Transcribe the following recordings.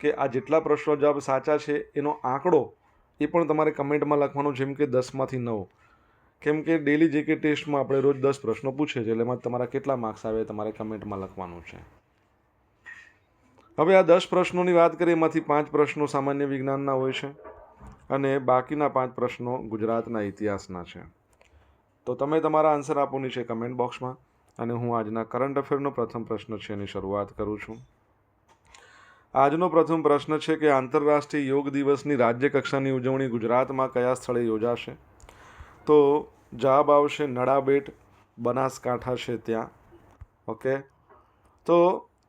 કે આ જેટલા પ્રશ્નો જવાબ સાચા છે એનો આંકડો એ પણ તમારે કમેન્ટમાં લખવાનો, જેમ કે દસમાંથી નવ. કેમ કે ડેલી જે કે ટેસ્ટમાં આપણે રોજ દસ પ્રશ્નો પૂછે છે, એટલે એમાં તમારા કેટલા માર્ક્સ આવે તમારે કમેન્ટમાં લખવાનું છે. હવે આ દસ પ્રશ્નોની વાત કરીએ, એમાંથી પાંચ પ્રશ્નો સામાન્ય વિજ્ઞાનના હોય છે અને બાકીના પાંચ પ્રશ્નો ગુજરાતના ઇતિહાસના છે. તો તમે તમારા આન્સર આપોની છે કમેન્ટ બોક્સમાં અને હું આજના કરંટ અફેરનો પ્રથમ પ્રશ્ન છે એની શરૂઆત કરું છું. આજનો પ્રથમ પ્રશ્ન છે કે આંતરરાષ્ટ્રીય યોગ દિવસની રાજ્ય કક્ષાની ઉજવણી ગુજરાતમાં કયા સ્થળે યોજાશે? તો જવાબ આવશે નડાબેટ, બનાસકાંઠા છે ત્યાં. ઓકે? તો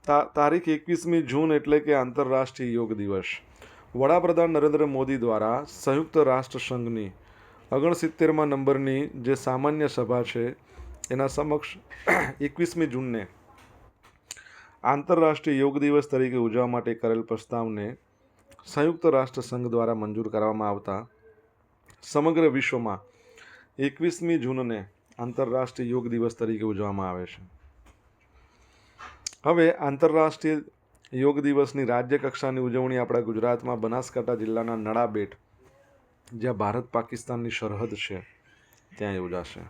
તારીખ એકવીસમી જૂન એટલે કે આંતરરાષ્ટ્રીય યોગ દિવસ. વડાપ્રધાન નરેન્દ્ર મોદી દ્વારા સંયુક્ત રાષ્ટ્ર સંઘની ઓગણસિત્તેરમાં નંબરની જે સામાન્ય સભા છે, એના સમક્ષ એકવીસમી જૂનને આંતરરાષ્ટ્રીય યોગ દિવસ તરીકે ઉજવવા માટે કરેલ પ્રસ્તાવને સંયુક્ત રાષ્ટ્ર સંઘ દ્વારા મંજૂર કરવામાં આવતા સમગ્ર વિશ્વમાં એકવીસમી જૂનને આંતરરાષ્ટ્રીય યોગ દિવસ તરીકે ઉજવવામાં આવે છે. હવે આંતરરાષ્ટ્રીય યોગ દિવસની રાજ્ય કક્ષાની ઉજવણી આપણા ગુજરાતમાં બનાસકાંઠા જિલ્લાના નડાબેટ, જ્યાં ભારત પાકિસ્તાનની સરહદ છે, ત્યાં યોજાશે.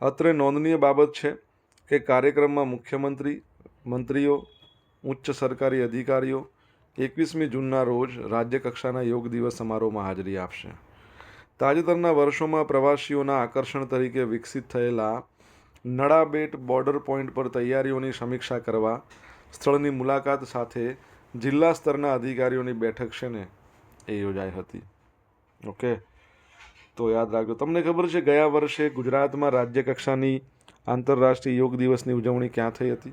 અત્રે નોંધનીય બાબત છે કે કાર્યક્રમમાં મુખ્યમંત્રી મંત્રીઓ, ઉચ્ચ સરકારી અધિકારીઓ એકવીસમી જૂનના રોજ રાજ્યકક્ષાના યોગ દિવસ સમારોહમાં હાજરી આપશે. તાજેતરના વર્ષોમાં પ્રવાસીઓના આકર્ષણ તરીકે વિકસિત થયેલા નડાબેટ બોર્ડર પોઈન્ટ પર તૈયારીઓની સમીક્ષા કરવા સ્થળની મુલાકાત સાથે જિલ્લા સ્તરના અધિકારીઓની બેઠક છે ને, એ યોજાઈ હતી. ઓકે? તો યાદ રાખજો. તમને ખબર છે, ગયા વર્ષે ગુજરાતમાં રાજ્યકક્ષાની આંતરરાષ્ટ્રીય યોગ દિવસની ઉજવણી ક્યાં થઈ હતી?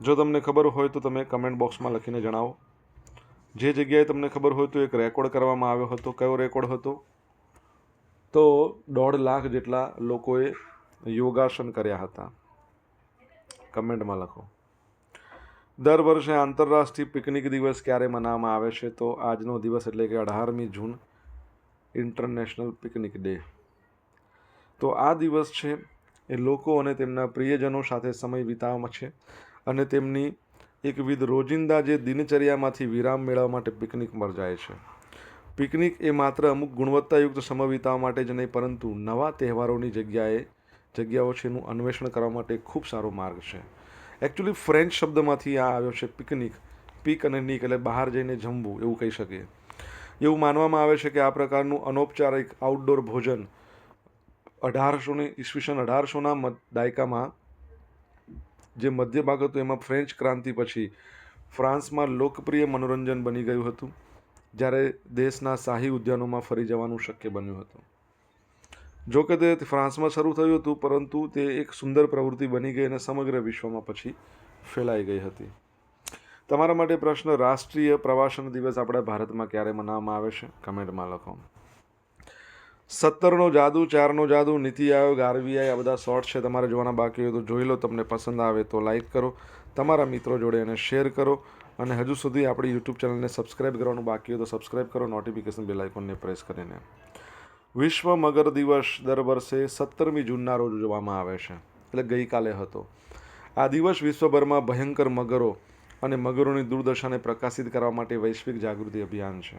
જો તમને ખબર હોય તો તમે કમેન્ટ બોક્સમાં લખીને જણાવો. જે જગ્યાએ તમને ખબર હોય તો એક રેકોર્ડ કરવામાં આવ્યો હતો. કયો રેકોર્ડ હતો? તો દોઢ લાખ જેટલા લોકોએ યોગાસન કર્યા હતા. કમેન્ટમાં લખો. દર વર્ષે આંતરરાષ્ટ્રીય પિકનિક દિવસ ક્યારે મનાવવામાં આવે છે? તો આજનો દિવસ એટલે કે અઢારમી જૂન ઇન્ટરનેશનલ પિકનિક ડે તો આ દિવસ છે એ લોકો અને તેમના પ્રિયજનો સાથે સમય વિતાવવામાં છે. અને તેમની એકવિધ રોજિંદા જે દિનચર્યામાંથી વિરામ મેળવવા માટે પિકનિક પર જાય છે. પિકનિક એ માત્ર અમુક ગુણવત્તાયુક્ત સમય વિતાવવા માટે જ નહીં, પરંતુ નવા તહેવારોની જગ્યાએ, જગ્યાઓ છે એનું અન્વેષણ કરવા માટે ખૂબ સારો માર્ગ છે. એકચ્યુઅલી ફ્રેન્ચ શબ્દમાંથી આ આવ્યો છે પિકનિક, પીક અને નીક એટલે બહાર જઈને જમવું, એવું કહી શકીએ. એવું માનવામાં આવે છે કે આ પ્રકારનું અનૌપચારિક આઉટડોર ભોજન અઢારસોની, ઈસવીસન અઢારસોના દાયકામાં જે મધ્ય ભાગ હતો, એમાં ફ્રેન્ચ ક્રાંતિ પછી ફ્રાન્સમાં લોકપ્રિય મનોરંજન બની ગયું હતું, જ્યારે દેશના શાહી ઉદ્યાનોમાં ફરી જવાનું શક્ય બન્યું હતું. જો કે તે ફ્રાન્સમાં શરૂ થયું હતું, પરંતુ તે એક સુંદર પ્રવૃત્તિ બની ગઈ અને સમગ્ર વિશ્વમાં પછી ફેલાઈ ગઈ હતી. તમારા માટે પ્રશ્ન રાષ્ટ્રીય પ્રવાસન દિવસ આપણા ભારતમાં ક્યારે મનાવવામાં આવે છે? કમેન્ટમાં લખો. સત્તરનો જાદુ, ચારનો જાદુ, નીતિ આયોગ, આરબીઆઈ, આ બધા શોર્ટ છે તમારે જોવાના બાકી હોય તો જોઈ લો. તમને પસંદ આવે તો લાઇક કરો. તમારા મિત્રો જોડે એને શેર કરો. અને હજુ સુધી આપણી યુટ્યુબ ચેનલને સબસ્ક્રાઇબ કરવાનું બાકી હોય તો સબસ્ક્રાઇબ કરો. નોટિફિકેશન બેલ આઇકોનને પ્રેસ કરીને. વિશ્વ મગર દિવસ દર વર્ષે સત્તરમી જૂનના રોજ ઉજવવામાં આવે છે. એટલે ગઈકાલે હતો. આ દિવસ વિશ્વભરમાં ભયંકર મગરો અને મગરોની દુર્દશાને પ્રકાશિત કરવા માટે વૈશ્વિક જાગૃતિ અભિયાન છે.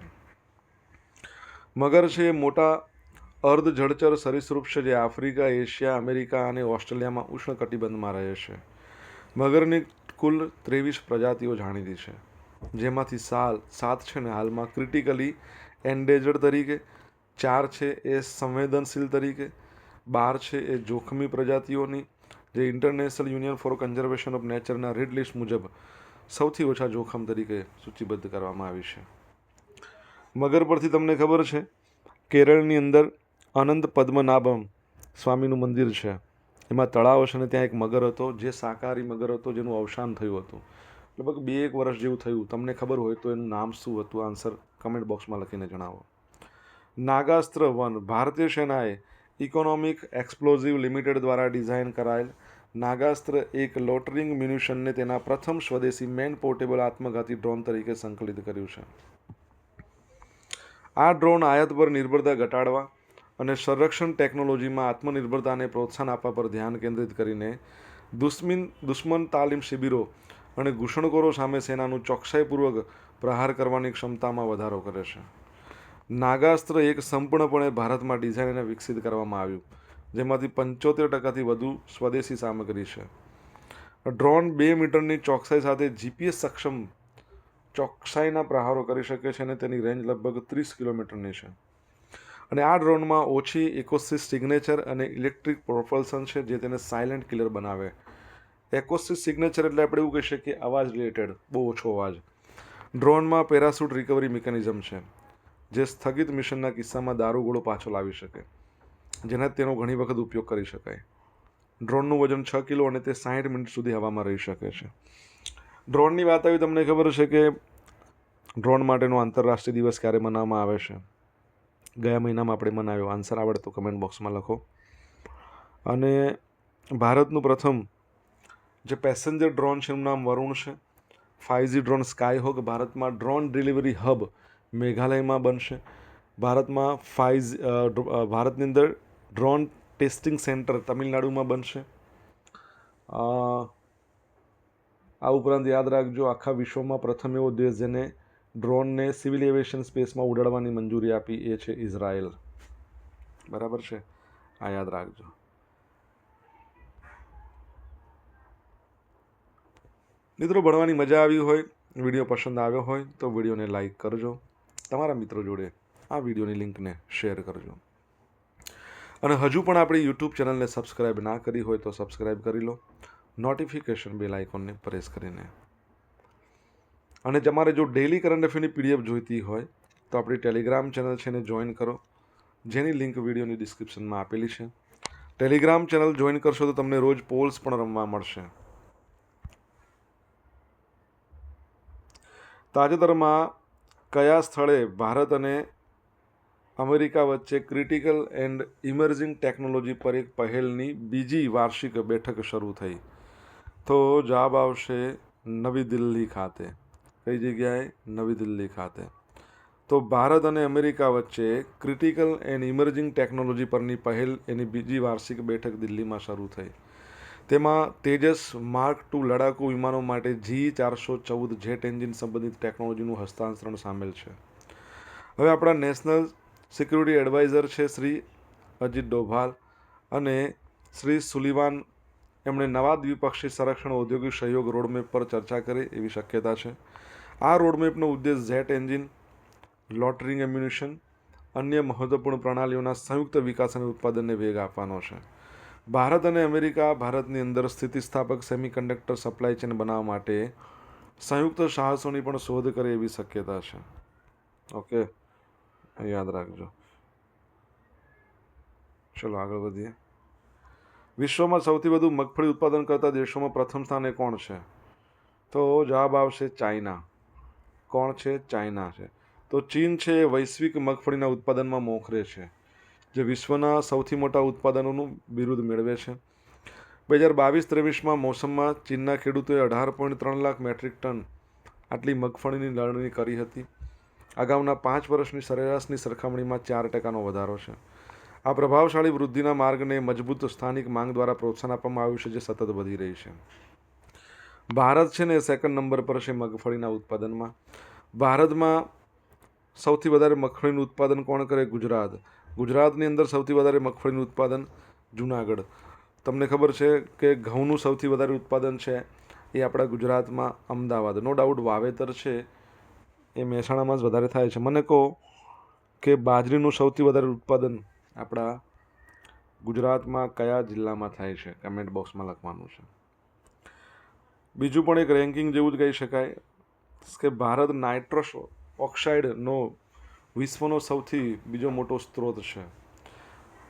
મગર છે મોટા અર્ધ જળચર સરીસૃપ છે જે આફ્રિકા, એશિયા, અમેરિકા અને ઓસ્ટ્રેલિયામાં ઉષ્ણકટિબંધમાં રહે છે. મગરની કુલ ત્રેવીસ પ્રજાતિઓ જાણીતી છે, જેમાંથી સાલ સાત છે ને હાલમાં ક્રિટિકલી એન્ડેજર્ડ તરીકે, ચાર છે એ સંવેદનશીલ તરીકે, બાર છે એ જોખમી પ્રજાતિઓની. જે International Union for Conservation of નેચરના red list મુજબ સૌથી ઓછા જોખમ તરીકે સૂચિબદ્ધ કરવામાં આવી છે. મગર પરથી તમને ખબર છે, કેરળની અંદર અનંત પદ્મનાભમ સ્વામીનું મંદિર છે. એમાં તળાવ છે અને ત્યાં એક મગર હતો, જે શાકાહારી મગર હતો, જેનું અવસાન થયું હતું. લગભગ બે એક વર્ષ જેવું થયું. તમને ખબર હોય તો એનું નામ શું હતું? આન્સર કમેન્ટ બોક્સમાં લખીને જણાવો. નાગાસ્ત્ર વન, ભારતીય સેનાએ ઇકોનોમિક એક્સપ્લોઝિવ લિમિટેડ દ્વારા ડિઝાઇન કરાયેલ નાગાસ્ત્ર એક લોટરિંગ મ્યુનિશનને તેના પ્રથમ સ્વદેશી મેન પોર્ટેબલ આત્મઘાતી ડ્રોન તરીકે સંકલિત કર્યું છે. આ ડ્રોન આયાત પર નિર્ભરતા ઘટાડવા અને સંરક્ષણ ટેકનોલોજીમાં આત્મનિર્ભરતાને પ્રોત્સાહન આપવા પર ધ્યાન કેન્દ્રિત કરીને દુશ્મિન, દુશ્મન તાલીમ શિબિરો અને ઘૂસણખોરો સામે સેનાનું ચોકસાઈપૂર્વક પ્રહાર કરવાની ક્ષમતામાં વધારો કરે છે. નાગાસ્ત્ર એક સંપૂર્ણપણે ભારતમાં ડિઝાઇન અને વિકસિત કરવામાં આવ્યું, જેમાંથી પંચોતેર ટકાથી વધુ સ્વદેશી સામગ્રી છે. ડ્રોન બે મીટરની ચોકસાઈ સાથે જીપીએસ સક્ષમ ચોકસાઈના પ્રહારો કરી શકે છે અને તેની રેન્જ લગભગ ત્રીસ કિલોમીટરની છે. અને આ ડ્રોનમાં ઓછી ઇકોસિસ સિગ્નેચર અને ઇલેક્ટ્રિક પ્રોપલ્સન છે જે તેને સાયલન્ટ કિલર બનાવે. એકોસિસ સિગ્નેચર એટલે આપણે એવું કહી શકીએ અવાજ રિલેટેડ, બહુ ઓછો અવાજ. ડ્રોનમાં પેરાસૂટ રિકવરી મિકેનિઝમ છે, જે સ્થગિત મિશનના કિસ્સામાં દારૂગોળો પાછો લાવી શકે જેના તેનો ઘણી વખત ઉપયોગ કરી શકાય. ડ્રોનનું વજન છ કિલો અને તે સાઠ મિનિટ સુધી હવામાં રહી શકે છે. ડ્રોનની વાત આવી, તમને ખબર છે કે ડ્રોન માટેનો આંતરરાષ્ટ્રીય દિવસ ક્યારે મનાવવામાં આવે છે? ગયા મહિનામાં આપણે મનાવ્યો. આન્સર આવડે તો કમેન્ટ બોક્સમાં લખો. અને ભારતનું પ્રથમ જે પેસેન્જર ડ્રોન છે એનું નામ વરુણ છે. Five G drone sky hawk ભારતમાં ડ્રોન ડિલિવરી હબ મેઘાલયમાં બનશે. ભારતમાં ફાઇવ ભારતની અંદર ડ્રોન ટેસ્ટિંગ સેન્ટર તમિલનાડુમાં બનશે. આ ઉપરાંત યાદ રાખજો આખા વિશ્વમાં પ્રથમ એવો દેશ જેને ડ્રોનને સિવિલ એવિએશન સ્પેસમાં ઉડાડવાની મંજૂરી આપી એ છે ઇઝરાયલ. બરાબર છે? આ યાદ રાખજો. મિત્રો, ભણવાની મજા આવી હોય, વીડિયો પસંદ આવ્યો હોય, તો વિડીયોને લાઈક કરજો. તમારા મિત્રો જોડે આ વિડીયોની લિંકને શેર કરજો. અને હજુ પણ આપણી યુટ્યુબ ચેનલને સબસ્ક્રાઈબ ના કરી હોય તો સબસ્ક્રાઈબ કરી લો. નોટિફિકેશન બેલ આઇકોનને પ્રેસ કરીને અને તમારે જો ડેલી કરંટ અફેરની પીડીએફ જોઈતી હોય, તો આપણી ટેલિગ્રામ ચેનલ છે એને જોઈન કરો. જેની લિંક વિડીયોની ડિસ્ક્રિપ્શનમાં આપેલી છે. ટેલિગ્રામ ચેનલ જોઈન કરશો તો તમને રોજ પોલ્સ પણ રમવા મળશે. તાજેતરમાં કયા સ્થળે ભારત અને અમેરિકા વચ્ચે ક્રિટિકલ એન્ડ ઇમર્જિંગ ટેકનોલોજી પર એક પહેલની બીજી વાર્ષિક બેઠક શરૂ થઈ. તો જવાબ આવશે નવી દિલ્હી ખાતે. કઈ જગ્યાએ નવી દિલ્હી ખાતે. તો ભારત અને અમેરિકા વચ્ચે ક્રિટિકલ એન્ડ ઇમર્જિંગ ટેકનોલોજી પરની પહેલ એની બીજી વાર્ષિક બેઠક દિલ્હીમાં શરૂ થઈ. તેમાં તેજસ માર્ક ટુ લડાકુ વિમાનો માટે જી ચારસો ચૌદ જેટ એન્જિન સંબંધિત ટેકનોલોજીનું હસ્તાંતરણ સામેલ છે. હવે આપણા નેશનલ સિક્યુરિટી એડવાઇઝર છે શ્રી અજીત ડોભાલ અને શ્રી સુલિવાન. એમણે નવા દ્વિપક્ષી સંરક્ષણ ઔદ્યોગિક સહયોગ રોડમેપ પર ચર્ચા કરી એવી શક્યતા છે. આ રોડમેપનો ઉદ્દેશ ઝેટ એન્જિન, લોટરિંગ એમ્યુનિશન, અન્ય મહત્વપૂર્ણ પ્રણાલીઓના સંયુક્ત વિકાસ અને ઉત્પાદનને વેગ આપવાનો છે. ભારત અને અમેરિકા ભારતની અંદર સ્થિતિસ્થાપક સેમિકન્ડક્ટર સપ્લાય ચેન બનાવવા માટે સંયુક્ત સાહસોની પણ શોધ કરે એવી શક્યતા છે. ઓકે, યાદ રાખજો. ચલો આગળ વધીએ. વિશ્વમાં સૌથી વધુ મગફળી ઉત્પાદન કરતા દેશોમાં પ્રથમ સ્થાને કોણ છે? તો જવાબ આવશે ચાઇના. કોણ છે? ચાઇના છે. તો ચીન છે એ વૈશ્વિક મગફળીના ઉત્પાદનમાં મોખરે છે, જે વિશ્વના સૌથી મોટા ઉત્પાદનોનું બિરુદ મેળવે છે. બે હજાર બાવીસ ત્રેવીસમાં મોસમમાં ચીનના ખેડૂતોએ અઢાર પોઈન્ટ ત્રણ લાખ મેટ્રિક ટન આટલી મગફળીની લણણી કરી હતી. અગાઉના પાંચ વર્ષની સરેરાશની સરખામણીમાં ચાર ટકાનો વધારો છે. આ પ્રભાવશાળી વૃદ્ધિના માર્ગને મજબૂત સ્થાનિક માંગ દ્વારા પ્રોત્સાહન આપવામાં આવ્યું છે, જે સતત વધી રહી છે. ભારત છે ને સેકન્ડ નંબર પર છે મગફળીના ઉત્પાદનમાં. ભારતમાં સૌથી વધારે મગફળીનું ઉત્પાદન કોણ કરે? ગુજરાત. ગુજરાતની અંદર સૌથી વધારે મગફળીનું ઉત્પાદન જુનાગઢ. તમને ખબર છે કે ઘઉંનું સૌથી વધારે ઉત્પાદન છે એ આપણા ગુજરાતમાં અમદાવાદ. નો ડાઉટ વાવેતર છે એ મહેસાણામાં જ વધારે થાય છે. મને કહો કે બાજરીનું સૌથી વધારે ઉત્પાદન આપણા ગુજરાતમાં કયા જિલ્લામાં થાય છે? કમેન્ટ બોક્સમાં લખવાનું છે. બીજું પણ એક રેન્કિંગ જેવું જ કહી શકાય. કે ભારત નાઇટ્રસ ઓક્સાઇડનો વિશ્વનો સૌથી બીજો મોટો સ્ત્રોત છે.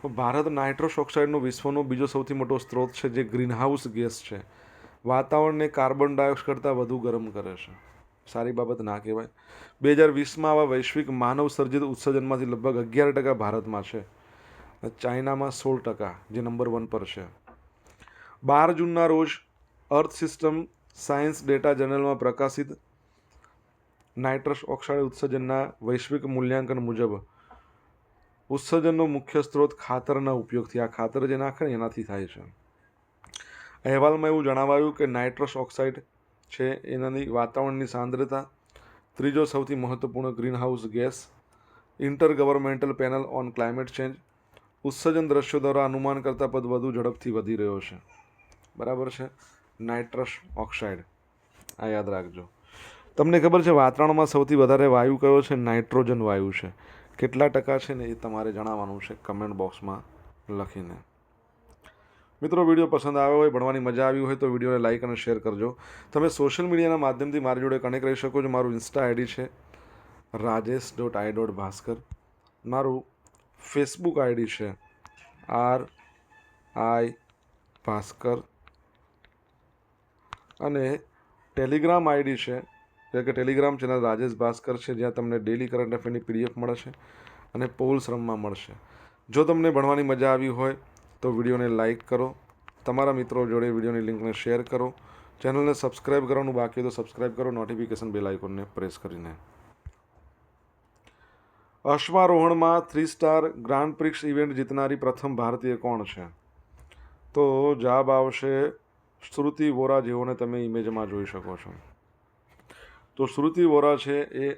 ભારત નાઇટ્રસ ઓક્સાઇડનો વિશ્વનો બીજો સૌથી મોટો સ્ત્રોત છે જે ગ્રીનહાઉસ ગેસ છે. વાતાવરણને કાર્બન ડાયોક્સાઇડ કરતાં વધુ ગરમ કરે છે. સારી બાબત ના કહેવાય. બે હજાર વીસમાં આવા વૈશ્વિક માનવ સર્જિત ઉત્સર્જનમાંથી લગભગ અગિયાર ટકા ભારતમાં છે. ચાઇનામાં સોળ ટકા, જે નંબર વન પર છે. બાર જૂનના રોજ અર્થ સિસ્ટમ સાયન્સ ડેટા જર્નલમાં પ્રકાશિત નાઇટ્રસ ઓક્સાઇડ ઉત્સર્જનના વૈશ્વિક મૂલ્યાંકન મુજબ ઉત્સર્જનનો મુખ્ય સ્ત્રોત ખાતરના ઉપયોગથી. આ ખાતર જે નાખે એનાથી થાય છે. અહેવાલમાં એવું જણાવાયું કે નાઇટ્રસ ઓક્સાઇડ છે એનાની વાતાવરણની સાંદ્રતા, ત્રીજો સૌથી મહત્વપૂર્ણ greenhouse gas intergovernmental panel on climate change, ઉત્સર્જન દ્રશ્યો દ્વારા અનુમાન કરતાં પદ વધુ ઝડપથી વધી રહ્યો છે. બરાબર છે? Nitrous oxide. આ યાદ રાખજો. તમને ખબર છે, વાતાવરણમાં સૌથી વધારે વાયુ કયો છે? નાઇટ્રોજન વાયુ છે. કેટલા ટકા છે ને એ તમારે જણાવવાનું છે કમેન્ટ બોક્સમાં લખીને. મિત્રો, વીડિયો પસંદ આવ્યો હોય, ભણવાની મજા આવી હોય, તો વિડીયોને લાઇક અને શેર કરજો. તમે સોશિયલ મીડિયાના માધ્યમથી મારી જોડે કનેક્ટ રહી શકો છો. મારું ઇન્સ્ટા આઈડી છે Rajesh dot I dot Bhaskar મારું ફેસબુક આઈડી છે આર આઈ ભાસ્કર. અને ટેલિગ્રામ આઈડી છે, જે કે ટેલિગ્રામ ચેનલ રાજેશ ભાસ્કર છે, જ્યાં તમને ડેલી કરંટ અફેરની પીડીએફ મળશે અને પોલ્સ રમવા મળશે. જો તમને ભણવાની મજા આવી હોય, તો વિડીયોને લાઇક કરો. તમારા મિત્રો જોડે વિડીયોની લિંકને શેર કરો. ચેનલને સબસ્ક્રાઇબ કરવાનું બાકી તો સબસ્ક્રાઇબ કરો નોટિફિકેશન બેલ આઇકોનને પ્રેસ કરીને. અશ્વારોહણમાં three star grand prix event જીતનારી પ્રથમ ભારતીય કોણ છે? તો જવાબ આવશે શ્રુતિ વોરા જેઓને તમે ઇમેજમાં જોઈ શકો છો. તો શ્રુતિ વોરા છે એ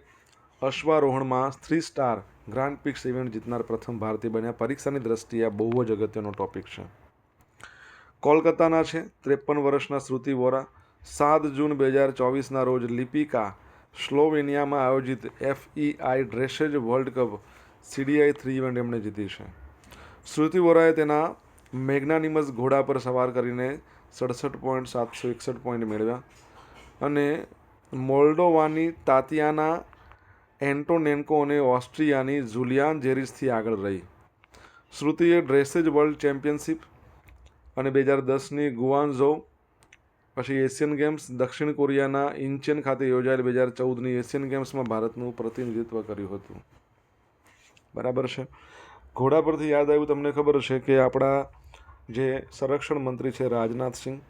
અશ્વારોહણમાં three star grand prix event જીતનાર પ્રથમ ભારતીય બન્યા. પરીક્ષાની દ્રષ્ટિએ આ બહુ જ અગત્યનો ટોપિક છે. કોલકાતાના છે ત્રેપન વર્ષના શ્રુતિ વોરા. સાત જૂન બે હજાર ચોવીસના રોજ લિપિકા સ્લોવેનિયામાં આયોજિત FEI dressage world cup CDI three event એમણે જીતી છે. શ્રુતિ વોરાએ તેના મેગ્નાનિમસ ઘોડા પર સવાર કરીને સડસઠ પોઈન્ટ સાતસો એકસઠ પોઈન્ટ મેળવ્યા. અને મોલ્ડોવાની તાતિયાના એન્ટોનેન્કો અને ઓસ્ટ્રિયાની જુલિયાન જેરિસથી આગળ રહી. શ્રુતિએ ડ્રેસેજ વર્લ્ડ ચેમ્પિયનશિપ અને બે હજાર દસની ગુઆન્ઝો, પછી એશિયન ગેમ્સ, દક્ષિણ કોરિયાના ઇન્ચેન ખાતે યોજાયેલ બે હજાર ચૌદની એશિયન ગેમ્સમાં ભારતનું પ્રતિનિધિત્વ કર્યું હતું. બરાબર છે? ઘોડા પરથી યાદ આવ્યું, તમને ખબર છે કે આપણા જે સંરક્ષણ મંત્રી છે રાજનાથ સિંહ.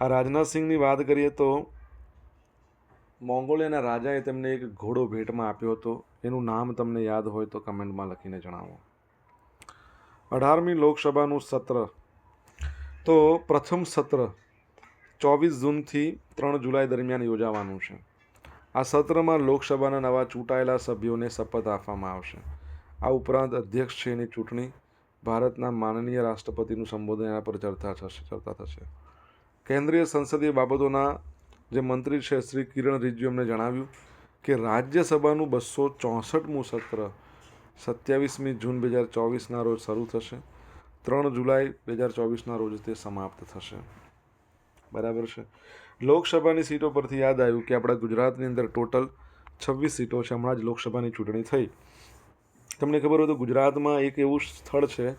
આ રાજનાથ સિંહની વાત કરીએ તો મોંગોલિયાના રાજાએ તેમને એક ઘોડો ભેટમાં આપ્યો હતો. એનું નામ તમને યાદ હોય તો કમેન્ટમાં લખીને જણાવો. અઢારમી લોકસભાનું સત્ર. તો પ્રથમ સત્ર ચોવીસ જૂનથી ત્રણ જુલાઈ દરમિયાન યોજાવાનું છે. આ સત્રમાં લોકસભાના નવા ચૂંટાયેલા સભ્યોને શપથ આપવામાં આવશે. આ ઉપરાંત અધ્યક્ષ છે એની ચૂંટણી. ભારતના માનનીય રાષ્ટ્રપતિનું સંબોધન એના પર ચર્ચા થશે ચર્ચા થશે. કેન્દ્રીય સંસદીય બાબતોના જે મંત્રી છે શ્રી કિરણ રિજ્જુ એમને જણાવ્યું કે રાજ્યસભાનું બસો ચોસઠમું સત્ર સત્યાવીસમી જૂન બે હજાર ચોવીસના રોજ શરૂ થશે. ત્રણ જુલાઈ બે હજાર ચોવીસના રોજ તે સમાપ્ત થશે. બરાબર છે. લોકસભાની સીટો પરથી યાદ આવ્યું કે આપણા ગુજરાતની અંદર ટોટલ છવ્વીસ સીટો છે. હમણાં જ લોકસભાની ચૂંટણી થઈ. તમને ખબર હોય તો ગુજરાતમાં એક એવું સ્થળ છે,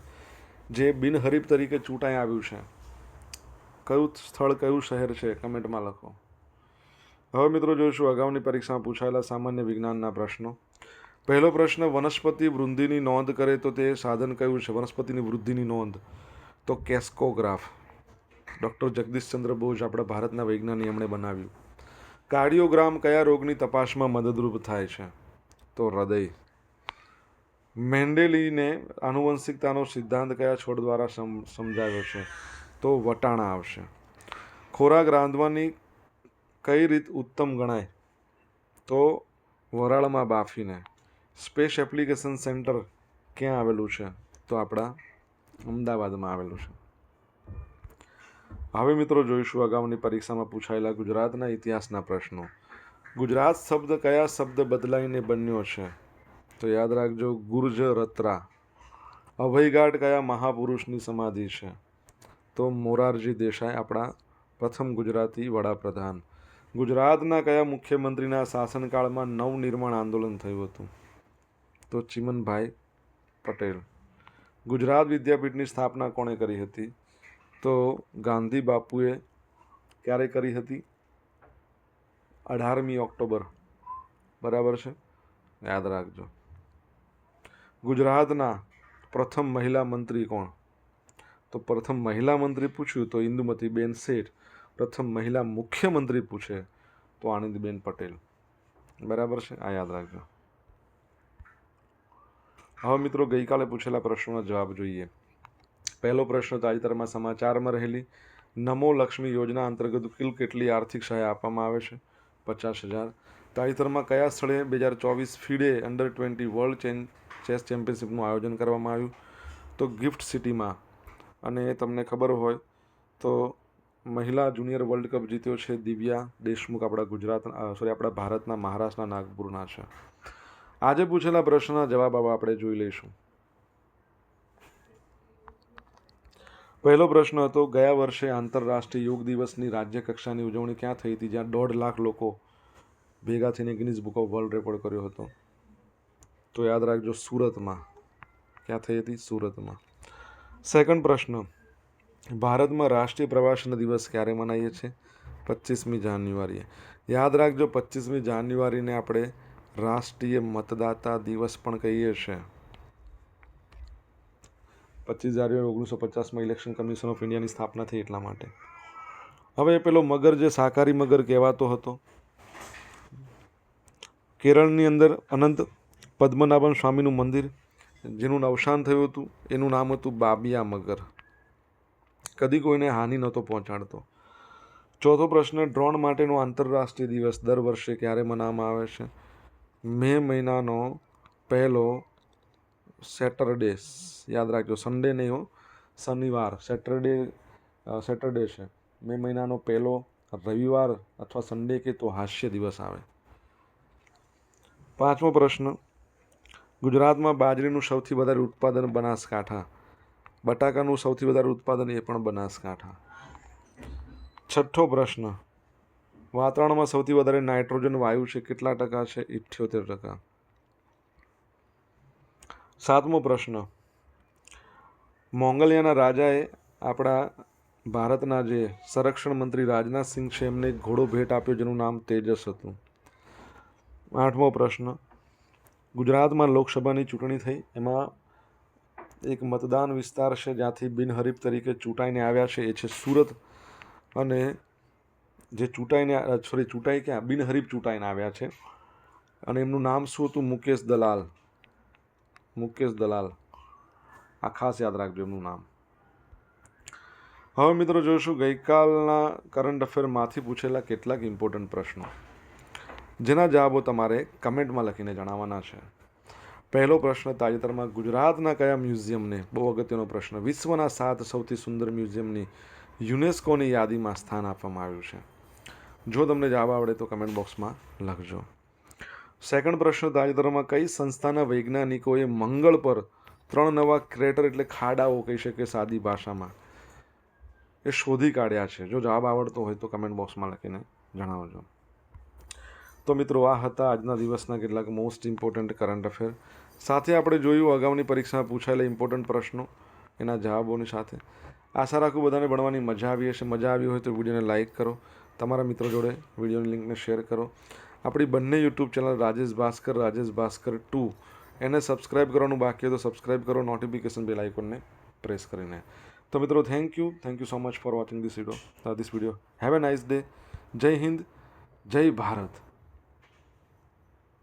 જે બિનહરીફ તરીકે ચૂંટાઈ આવ્યું છે. કયું સ્થળ, કયું શહેર છે, કમેન્ટમાં લખો. હવે મિત્રો જોઈશું, અગાઉની પરીક્ષામાં પૂછાયેલા સામાન્ય વિજ્ઞાનના પ્રશ્નો. પહેલો પ્રશ્ન, વનસ્પતિ વૃદ્ધિની નોંધ કરે તો તે સાધન કયું છે? વનસ્પતિની વૃદ્ધિની નોંધ. તો કેસ્કોગ્રાફ. ડૉક્ટર જગદીશચંદ્ર બોઝ આપણા ભારતના વૈજ્ઞાનિક એમણે બનાવ્યું. કાર્ડિયોગ્રામ કયા રોગની તપાસમાં મદદરૂપ થાય છે? તો હૃદય. મેન્ડેલીને આનુવંશિકતાનો સિદ્ધાંત કયા છોડ દ્વારા સમજાવ્યો છે? તો વટાણા આવશે. ખોરાક રાંધવાની કઈ રીત ઉત્તમ ગણાય? તો વરાળમાં બાફીને. સ્પેસ એપ્લિકેશન સેન્ટર ક્યાં આવેલું છે? તો આપણા અમદાવાદમાં આવેલું છે. હવે મિત્રો જોઈશું અગાઉની પરીક્ષામાં પૂછાયેલા ગુજરાતના ઇતિહાસના પ્રશ્નો. ગુજરાત શબ્દ કયા શબ્દ બદલાઈને બન્યો છે? તો યાદ રાખજો ગુર્જ રત્રા અભયઘાટ કયા મહાપુરુષની સમાધિ છે? તો મોરારજી દેસાઈ આપણા પ્રથમ ગુજરાતી વડાપ્રધાન. ગુજરાતના કયા મુખ્યમંત્રીના શાસનકાળમાં નવનિર્માણ આંદોલન થયું હતું? તો ચિમનભાઈ પટેલ. ગુજરાત વિદ્યાપીઠની સ્થાપના કોણે કરી હતી? તો ગાંધી બાપુએ ક્યારે કરી હતી? અઢારમી ઓક્ટોબર. બરાબર છે? યાદ રાખજો. ગુજરાતના પ્રથમ મહિલા મંત્રી કોણ? તો પ્રથમ મહિલા મંત્રી પૂછ્યું તો ઇન્દુમતીબેન શેઠ. પ્રથમ મહિલા મુખ્યમંત્રી પૂછે તો આનંદીબેન પટેલ. બરાબર છે? આ યાદ રાખજો. હવે મિત્રો ગઈકાલે પૂછેલા પ્રશ્નોના જવાબ જોઈએ. પહેલો પ્રશ્ન તાજેતરમાં સમાચારમાં રહેલી નમો લક્ષ્મી યોજના અંતર્ગત કુલ કેટલી આર્થિક સહાય આપવામાં આવે છે? પચાસ હજાર. તાજેતરમાં કયા સ્થળે બે હજાર ચોવીસ ફીડે અંડર ટ્વેન્ટી વર્લ્ડ ચેન ચેસ ચેમ્પિયનશિપનું આયોજન કરવામાં આવ્યું. તો ગિફ્ટ સિટીમાં, અને તમને ખબર હોય તો મહિલા જુનિયર વર્લ્ડ કપ જીત્યો છે દિવ્યા દેશમુખ આપણા ગુજરાત સોરી, આપણા ભારતના મહારાષ્ટ્રના નાગપુરના છે. આજે પૂછેલા પ્રશ્નના જવાબ આપણે જોઈ લઈશું. પહેલો પ્રશ્ન હતો, ગયા વર્ષે આંતરરાષ્ટ્રીય યોગ દિવસની રાજ્ય કક્ષાની ઉજવણી ક્યાં થઈ હતી, જ્યાં દોઢ લાખ લોકો ભેગા થઈને Guinness book of world record કર્યો હતો? તો યાદ રાખજો સુરતમાં. ક્યાં થઈ હતી? સુરતમાં. સેકન્ડ પ્રશ્ન. ભારતમાં રાષ્ટ્રીય પ્રવાસન દિવસ ક્યારે મનાવીએ છીએ? પચીસમી જાન્યુઆરીએ. યાદ રાખજો પચીસમી જાન્યુઆરીને આપણે રાષ્ટ્રીય મતદાતા દિવસ પણ કહીએ છીએ. પચીસ જાન્યુઆરી ઓગણીસો પચાસમાં ઇલેક્શન કમિશન ઓફ ઇન્ડિયાની સ્થાપના થઈ એટલા માટે. હવે પેલો મગર જે શાકાહારી મગર કહેવાતો હતો, કેરળની અંદર અનંત પદ્મનાભન સ્વામીનું મંદિર, જેનું અવસાન થયું હતું, એનું નામ હતું બાબિયા મગર. કદી કોઈને હાનિ નહોતો પહોંચાડતો. ચોથો પ્રશ્ન, ડ્રોન માટેનો આંતરરાષ્ટ્રીય દિવસ દર વર્ષે ક્યારે મનાવવામાં આવે છે? મે મહિનાનો પહેલો સેટરડે, યાદ રાખજો, સન્ડે નહીં હો, શનિવાર, સેટરડે સેટરડે છે. મે મહિનાનો પહેલો રવિવાર અથવા સન્ડે કે તો હાસ્ય દિવસ આવે. પાંચમો પ્રશ્ન ગુજરાતમાં બાજરીનું સૌથી વધારે ઉત્પાદન બનાસકાંઠા. બટાકાનું સૌથી વધારે ઉત્પાદન એ પણ બનાસકાંઠા. છઠ્ઠો પ્રશ્ન. વાતાવરણમાં સૌથી વધારે નાઇટ્રોજન વાયુ છે કેટલા ટકા છે? ઇઠ્યોતેર ટકા. સાતમો પ્રશ્ન. મોંગલિયાના રાજાએ આપણા ભારતના જે સંરક્ષણ મંત્રી રાજનાથ સિંહ છે એમને ઘોડો ભેટ આપ્યો જેનું નામ તેજસ હતું. આઠમો પ્રશ્ન. ગુજરાતમાં લોકસભાની ચૂંટણી થઈ. એમાં એક મતદાન વિસ્તાર છે જ્યાંથી બિનહરીફ તરીકે ચૂંટાઈને આવ્યા છે. એ છે સુરત. અને જે ચૂંટાઈને, સોરી, ચૂંટાઈ ક્યાં? બિનહરીફ ચૂંટાઈને આવ્યા છે. અને એમનું નામ શું હતું? મુકેશ દલાલ. મુકેશ દલાલ. આ ખાસ યાદ રાખજો એમનું નામ. હવે મિત્રો જોઈશું ગઈકાલના કરંટ અફેરમાંથી પૂછેલા કેટલાક ઇમ્પોર્ટન્ટ પ્રશ્નો. જેના જવાબો તમારે કમેન્ટમાં લખીને જણાવવાના છે. પહેલો પ્રશ્ન, તાજેતરમાં ગુજરાતના કયા મ્યુઝિયમને, બહુ અગત્યનો પ્રશ્ન, વિશ્વના સાત સૌથી સુંદર મ્યુઝિયમની યુનેસ્કોની યાદીમાં સ્થાન આપવામાં આવ્યું છે? જો તમને જવાબ આવડે તો કમેન્ટ બોક્સમાં લખજો. સેકન્ડ પ્રશ્ન, તાજેતરમાં કઈ સંસ્થાના વૈજ્ઞાનિકોએ મંગળ પર ત્રણ નવા ક્રેટર એટલે ખાડાઓ કહી શકે સાદી ભાષામાં? એ શોધી કાઢ્યા છે. જો જવાબ આવડતો હોય તો કમેન્ટ બોક્સમાં લખીને જણાવજો. તો મિત્રો આ હતા આજના દિવસના કેટલાક મોસ્ટ ઇમ્પોર્ટન્ટ કરંટ અફેર સાથે આપણે જોયું અગાઉની પરીક્ષામાં પૂછાયેલા ઇમ્પોર્ટન્ટ પ્રશ્નો, એના જવાબોની સાથે. આશા રાખું બધાને ભણવાની મજા આવી હશે. મજા આવી હોય તો વિડીયોને લાઇક કરો. તમારા મિત્રો જોડે વિડીયોની લિંકને શેર કરો. આપણી બંને YouTube channel Rajesh Bhaskar Rajesh Bhaskar two. એને સબસ્ક્રાઇબ કરવાનું બાકી હોય તો સબસ્ક્રાઇબ કરો. નોટિફિકેશન બેલ આઇકોનને પ્રેસ કરીને. તો મિત્રો thank you thank you so much for watching this video this video have a nice day જય હિન્દ. જય ભારત.